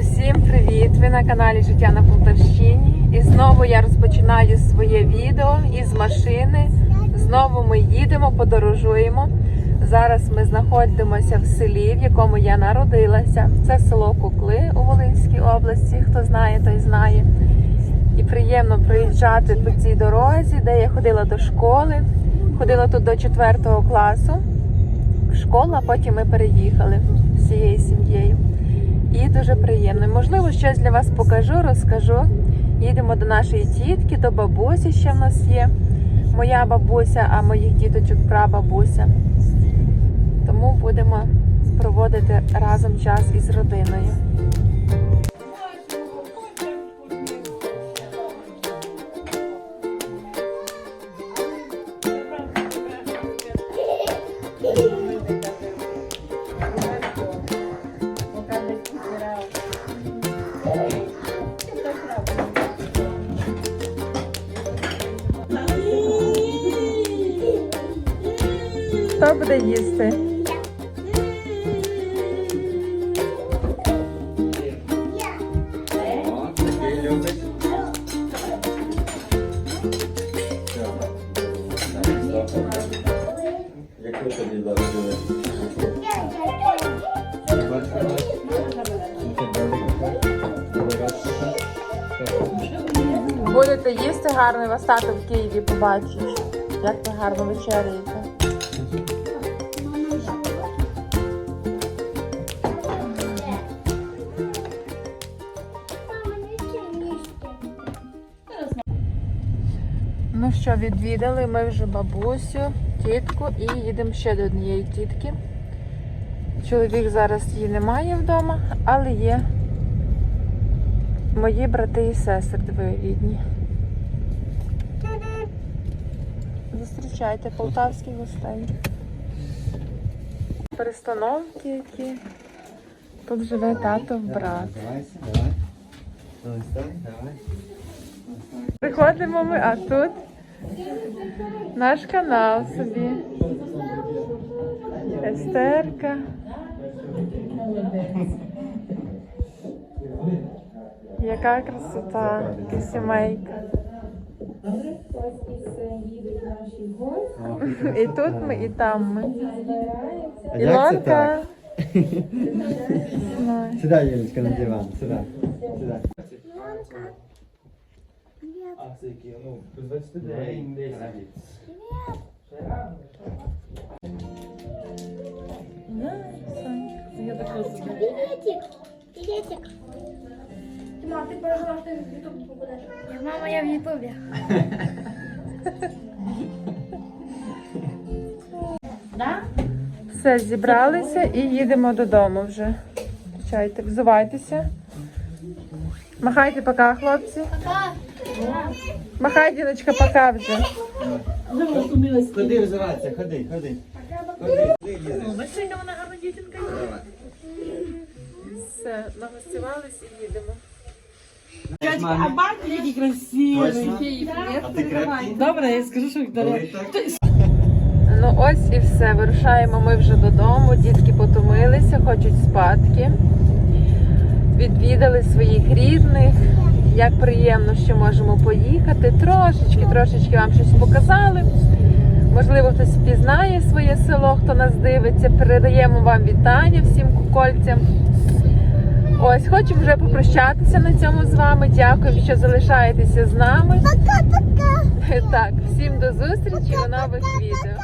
Усім привіт! Ви на каналі Життя на Полтавщині. І знову я розпочинаю своє відео із машини. Знову ми їдемо, подорожуємо. Зараз ми знаходимося в селі, в якому я народилася. Це село Кукли у Волинській області. Хто знає, той знає. І приємно проїжджати по цій дорозі, де я ходила до школи. Ходила тут до 4 класу в школу, а потім ми переїхали всією сім'єю. І дуже приємно. Можливо, щось для вас покажу, розкажу. Їдемо до нашої тітки, до бабусі ще в нас є. Моя бабуся, а моїх діточок прабабуся. Тому будемо проводити разом час із родиною. Хто буде їсти? Яку тобі дали? Будете їсти гарно, вас тато в Києві побачить. Як ви гарно вечеряєте. Ну що, відвідали ми вже бабусю, тітку і їдемо ще до однієї тітки. Чоловік зараз її немає вдома, але є мої брати і сестри двоюрідні. Зустрічайте полтавських гостей. Перестановки які. Тут живе тато брат. Давай, давай. Давай, давай. Приходимо ми, а тут наш канал собі. Естерка. Яка красота, яка сімейка. І тут ми, і там ми. А як це Ілонка. так? Сідай, Юлечка, на диван. Сідай. Сідай. Билетик, билетик. Тима, ты переживаешь, что в YouTube не? Мама, я в Ютубе. Да? Все, зібралися і їдемо додому вже. Чайте, взувайтеся. Махайте пока, хлопці. Пока. Махай, діночка, пока вже. Ходи взиватися, ходи, ходи. Ходи, ходи, їдеш. Давай. Все, нагостювались і їдемо. Мамі. Бачите, які красиві. А ти крепкий? Добре, я скажу, що Вікторія. Коли? Ну ось і все. Вирушаємо ми вже додому. Дітки потомилися, хочуть спадки. Відвідали своїх рідних. Як приємно, що можемо поїхати. Трошечки, трошечки вам щось показали. Можливо, хтось впізнає своє село, хто нас дивиться. Передаємо вам вітання всім кукольцям. Ось, хочемо вже попрощатися на цьому з вами. Дякуємо, що залишаєтеся з нами. Пока-пока. Так, всім до зустрічі у нових відео.